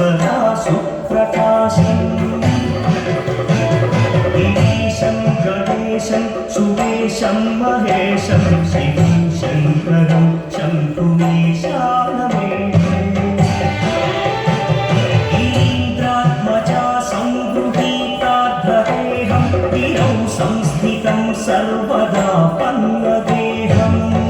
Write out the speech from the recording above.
सदा सुप्रकाशम्। गिरीशं गणेशं सुवेशं महेशं शिवं शङ्करं शङ्कुमेशानमे गिरीन्द्रात्मजा सङ्गृहीताग्रहेहं गिरौ संस्थितं सर्वदा पन्नदेहम्।